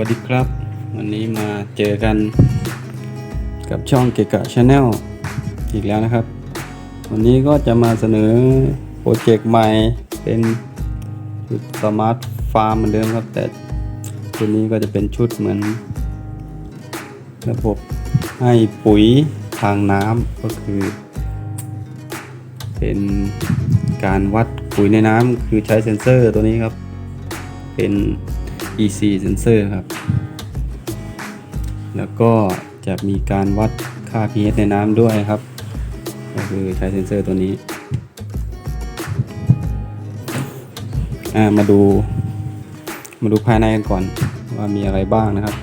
สวัสดีครับ วันนี้มาเจอกันกับช่องเกกะชาแนลอีกแล้วนะครับ วันนี้ก็จะมาเสนอโปรเจกต์ใหม่เป็นชุดสมาร์ทฟาร์มเหมือนเดิมครับ แต่ชุดนี้ก็จะเป็นชุดเหมือน ระบบให้ปุ๋ยทางน้ำก็คือ เป็นการวัดปุ๋ยในน้ำคือใช้เซ็นเซอร์ตัวนี้ครับ เป็น EC sensor ครับ แล้วก็จะมีการวัดค่า pH ในน้ำด้วยครับ ก็คือใช้เซนเซอร์ตัวนี้อ่ามาดู มาดูภายในกันก่อนว่ามีอะไรบ้างนะครับ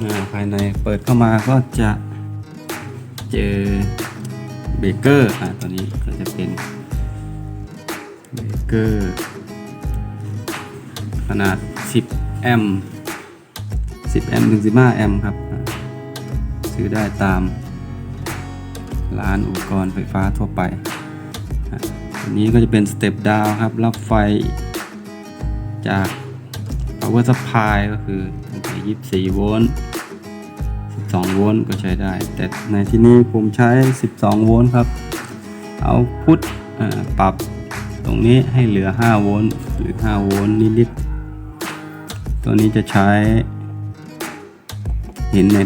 อ่าภายในเปิดเข้ามาก็จะเจอ เบเกอร์อ่าตัวนี้ก็จะเป็นเบเกอร์ขนาด 10 แอมป์ 10 แอมป์ถึง 15 แอมป์ครับ ซื้อได้ตามร้านอุปกรณ์ไฟฟ้าทั่วไปอันนี้ก็จะเป็นสเต็ปดาวครับ รับไฟจาก power supply ก็คือตั้งแต่24 โวลต์ 12 โวลต์ก็ใช้ได้ แต่ในที่นี้ผมใช้ 12 โวลต์ครับ เอาพุทปรับตรงนี้ให้เหลือ 5 โวลต์หรือ 5 โวลต์นิดๆ ตัวนี้จะใช้ เห็นใน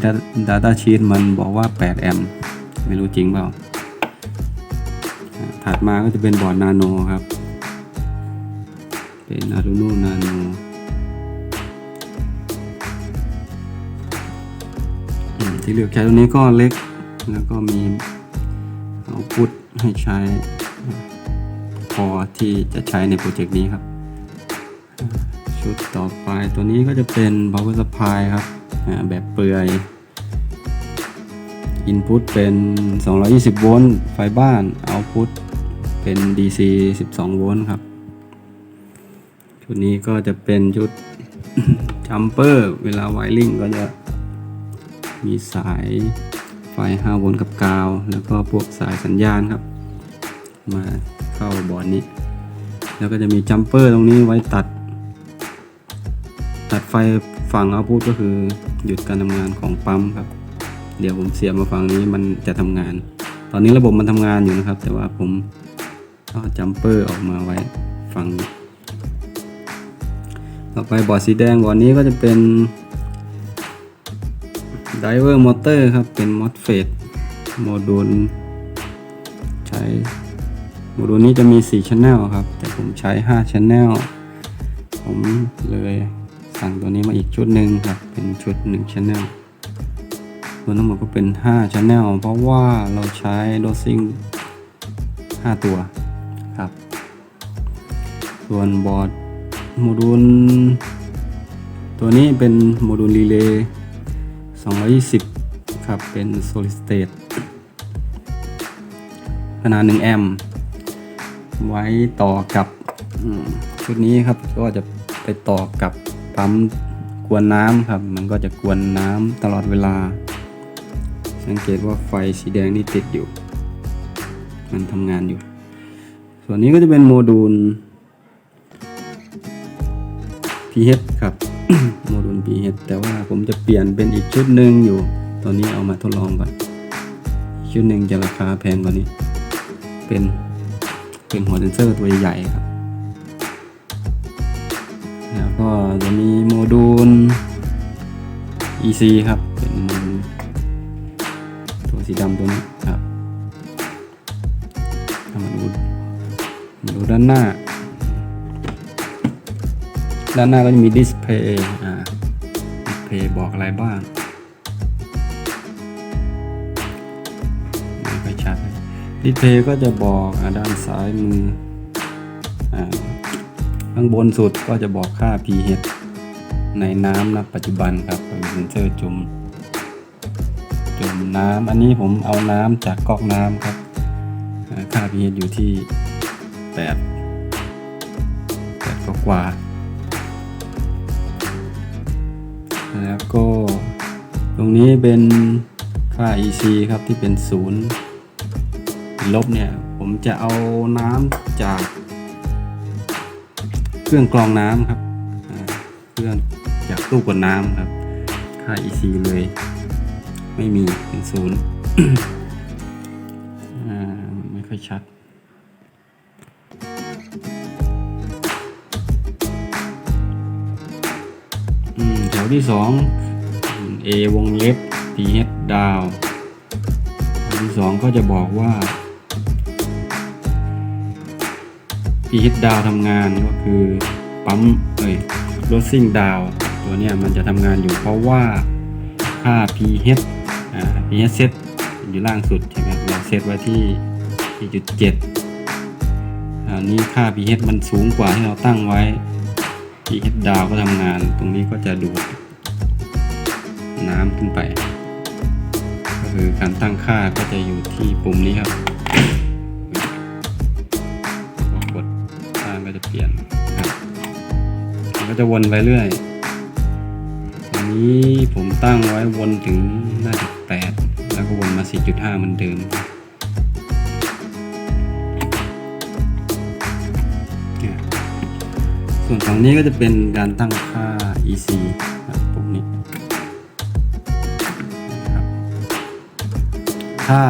Data Sheet มันบอกว่า 8 แอมป์ไม่รู้จริงเปล่า ถัดมาก็จะเป็นบอร์ดนาโนครับ เป็น Arduino Nano ที่เหลือกใช้ตัวนี้ก็เล็ก แล้วก็มีเอาพุทให้ใช้พอที่จะใช้ในโปรเจกต์นี้ครับ ชุดต่อไปตัวนี้ก็จะเป็น power supply ครับแบบเปลือย input เป็น 220 โวลต์ไฟบ้าน output เป็น DC 12 โวลต์ครับ ชุดนี้ก็จะเป็นชุด jumper เวลาไวริ่งก็จะ มีสายไฟ5โวลต์กับกาว แล้วก็พวกสายสัญญาณครับ มาเข้าบอร์ดนี้ แล้วก็จะมีจัมเปอร์ตรงนี้ไว้ตัด ตัดไฟฝั่งเอาพุทก็คือหยุดการทำงานของปั๊มครับ เดี๋ยวผมเสียบมาฝั่งนี้มันจะทำงาน ตอนนี้ระบบมันทำงานอยู่นะครับ แต่ว่าผมเอาจัมเปอร์ออกมาไว้ฝั่งนี้ต่อไปบอร์ดสีแดงบอร์ดนี้ก็จะเป็น ไดเวอร์มอเตอร์ครับ เป็น MOSFET โมดูลใช้โมดูลนี้จะมี4 Channel ครับ แต่ผมใช้ 5 Channel ผมเลยสั่งตัวนี้มาอีกชุดหนึ่งครับ เป็นชุด 1 Channel ตัวทั้งหมดก็เป็น 5 Channel เพราะว่าเราใช้โดซิ่ง5 ตัวครับ ส่วนบอร์ดโมดูล ตัวนี้เป็นโมดูลรีเลย์ 220 ครับ เป็น solid state ขนาด 1 แอมป์ไว้ต่อกับชุดนี้ครับ ก็จะไปต่อกับปั๊มกวนน้ำครับ มันก็จะกวนน้ำตลอดเวลา สังเกตว่าไฟสีแดงนี่ติดอยู่ มันทำงานอยู่ ส่วนนี้ก็จะเป็นโมดูล pH ครับ โมดูล pH แต่ว่าผมจะเปลี่ยนเป็นอีกชุดหนึ่งอยู่ ตอนนี้เอามาทดลองก่อนชุดหนึ่งจะราคาแพงกว่านี้ เป็นเป็นหัวเซนเซอร์ตัวใหญ่ๆครับ แล้วก็จะมีโมดูล EC ครับ เป็นโมดูลตัวสีดำตัวนี้ครับมาดูมาดูด้านหน้า ด้านหน้าก็จะมีดิสเพย์อ่าดิสเพย์บอกอะไรบ้างไม่ค่อยชัดดิสเพย์ก็จะบอกอ่าด้านซ้ายมืออ่าข้างบนสุดก็จะบอกค่า pH ในน้ำณปัจจุบันครับเป็นเซนเซอร์จุ่มจุ่มน้ำอันนี้ผมเอาน้ำจากก๊อกน้ำครับอ่าค่า pH อยู่ที่ 8 8กว่า แล้วก็ตรงนี้เป็นค่า EC ครับที่เป็นศูนย์ลบเนี่ย ผมจะเอาน้ำจาก เครื่องกรองน้ำครับเครื่องจากตู้กดน้ำครับ ค่า EC เลย ไม่มีเป็นศูนย์ไม่ค่อยชัด ที่สอง A วงเล็บ pH ดาวแถวที่สองก็จะบอกว่า pH ดาวทำงานก็คือปั๊มเอ้ย closing ดาวตัวเนี้ยมันจะทำงานอยู่เพราะว่าค่า pH อ่า pH เซตอยู่ล่างสุดใช่ไหมเราเซตไว้ที่ที่จุดเจ็ดอันนี้ค่า pH มันสูงกว่าที่เราตั้งไว้ pH ดาวก็ทำงาน ตรงนี้ก็จะดูด น้ำขึ้นไป ก็คือการตั้งค่าก็จะอยู่ที่ปุ่มนี้ครับกดตั้งก็จะเปลี่ยนครับก็จะวนไปเรื่อยอันนี้ผมตั้งไว้วนถึงน่าจะแปดแล้วก็วนมา 4.5เหมือนเดิมส่วนฝั่งนี้ก็จะเป็นการตั้งค่า EC ครับปุ่มนี้ ถ้า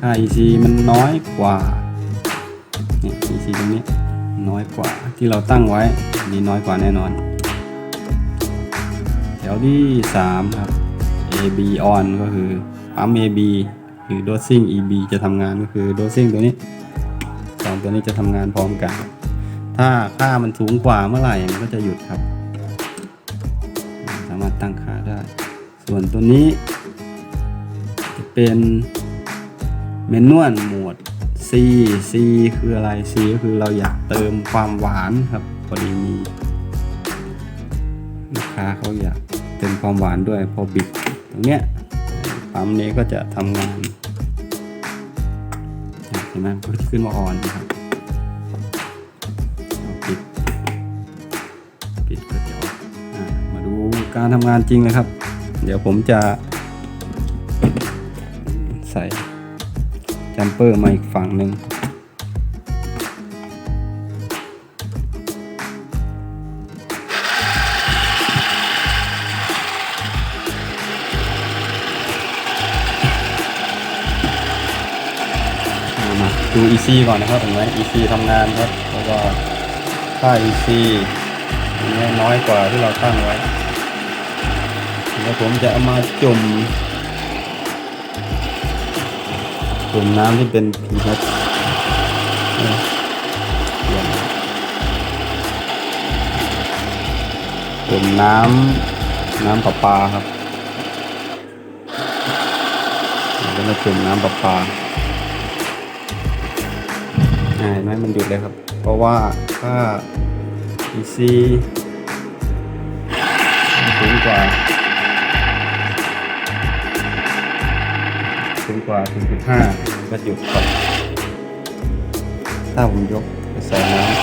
ค่า EC มันน้อยกว่าเนี่ย EC ตรงนี้น้อยกว่าที่เราตั้งไว้นนี้น้อยกว่าแน่นอน แถวที่ 3 ครับ AB on ก็คือปั๊ม AB หรือ dosing EB จะทำงานก็คือ dosing ตัวนี้สองตัวนี้จะทำงานพร้อมกัน ถ้าค่ามันสูงกว่าเมื่อไหร่มันก็จะหยุดครับ สามารถตั้งค่าได้ ส่วนตัวนี้ เป็นเมนวลหมวด C C คืออะไร C ก็คือเราอยากเติมความหวานครับพอดีมีลูกค้าเขาอยากเติมความหวานด้วยพอบิดตรงเนี้ยปั๊มนี้ก็จะทำงานเห็นไหมก็จะขึ้นมาออนนะครับปิดปิดก็จะออกมาดูการทำงานจริงเลยครับ เดี๋ยวผมจะ ส่จัมเปอร์มาอีกฝั่งหนึ่งอ่ามาดู EC ก่อนนะครับเห็นไหม EC ทำงานครับเพราะว่าค่า EC อันนี้น้อยกว่าที่เราตั้งไว้แล้วผมจะเอามาจุ่ม จุ่มน้ำที่เป็น pH เนี่ยเปลี่ยนจุ่มน้ำน้ำประปาครับแล้วก็จุ่มน้ำประปาอ่าเห็นไหมมันหยุดเลยครับ เพราะว่าค่า EC สูงกว่า กว่าถึงจุดห้าก็หยุดก่อนถ้าผมยกไปใส่น้ำ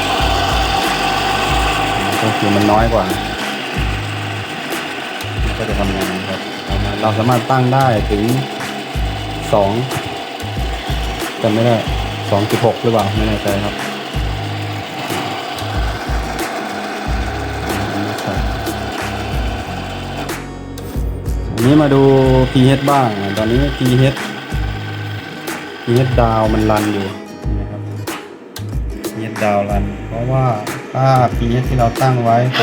ก็คือมันน้อยกว่า ก็จะทำงานครับเราสามารถตั้งได้ถึงสองจำไม่ได้สองจุดหกหรือเปล่า ไม่แน่ใจครับนี้มาดู pH บ้าง ตอนนี้ pH pH ดาวมันรันอยู่นะครับ pH ดาวรัน เพราะว่าค่า pH ที่เราตั้งไว้ 6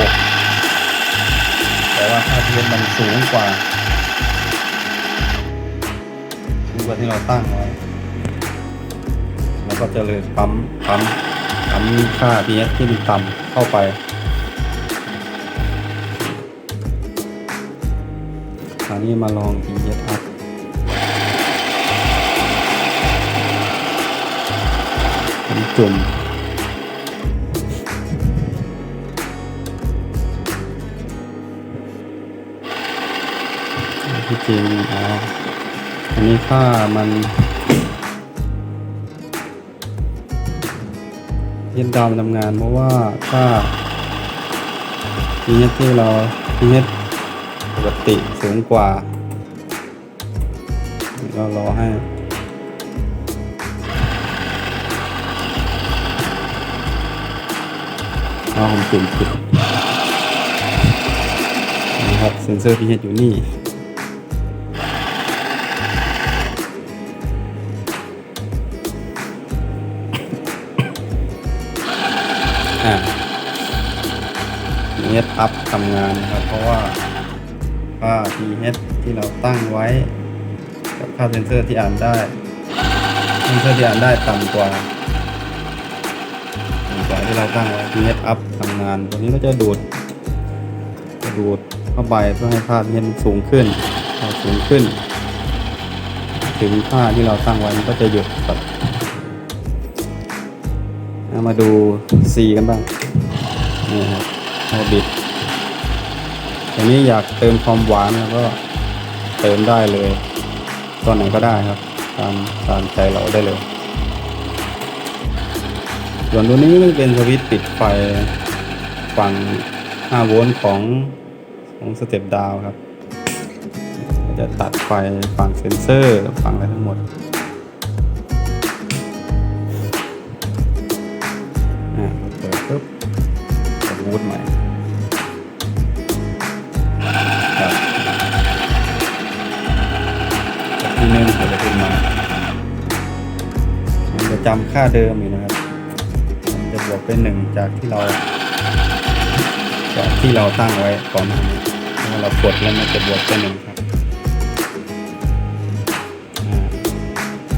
แต่ว่าค่า pH มันสูงกว่าสูงกว่าที่เราตั้งไว้ แล้วก็จะเลยปั๊มปั๊มปั๊มค่า pH ที่มันต่ำเข้าไปคราวนี้มาลอง pH up ผมจุ่มที่จริงอ๋ออันนี้ค่ามันเย็นดาวมันทำงานเพราะว่าค่า pH ที่เรา pH ปกติสูงกว่า เรารอให้ ราะผมจุ่มผิดนะครับเซนเซอร์ pH อยู่นี่อ่า pH up ทำงานนะครับ เพราะว่าค่า pH ที่เราตั้งไว้ กับค่าเซนเซอร์ที่อ่านได้ เซนเซอร์ที่อ่านได้ต่ำกว่า ที่เราตั้งไว้ pH up ทำงาน ตัวนี้ก็จะดูดดูดเข้าไปเพื่อให้ค่า pH มันสูงขึ้นพอสูงขึ้น ถึงค่าที่เราตั้งไว้มันก็จะหยุดครับมาดู C กันบ้างนี่ครับโอบิดอันนี้อยากเติมความหวานแล้วก็เติมได้เลยตอนไหนก็ได้ครับ ตามตามใจเราได้เลย ส่วนตัวนี้มันเป็นสวิตช์ปิดไฟฝั่ง 5 โวลต์ของของสเต็ปดาวครับ จะตัดไฟฝั่งเซนเซอร์ฝั่งอะไรทั้งหมดอ่าเปิดปุ๊บกดวูดใหม่ครับกที่หนึ่งกดจะขึ้นมามันจะจำค่าเดิมอยู่นะ เป็นหนึ่งจากที่เราจากที่เราตั้งไว้ก่อนหน้านี้เมื่อเรากดแล้วมันจะบวกเป็นหนึ่งครับ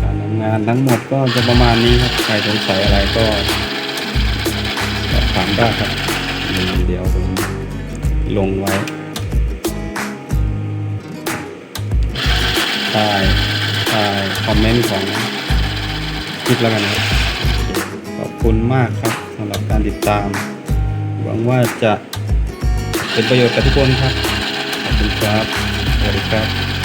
การทำงานทั้งหมดก็จะประมาณนี้ครับใครสงสัยอะไรก็ถามได้ครับเดี๋ยวผมลงไว้ใต้ใต้คอมเมนต์ของคลิปแล้วกันนะครับขอบคุณมากครับำหรับการติดตาม หวังว่าจะเป็นประโยชน์กับทุกคนครับ ขอบคุณครับ สวัสดีครับ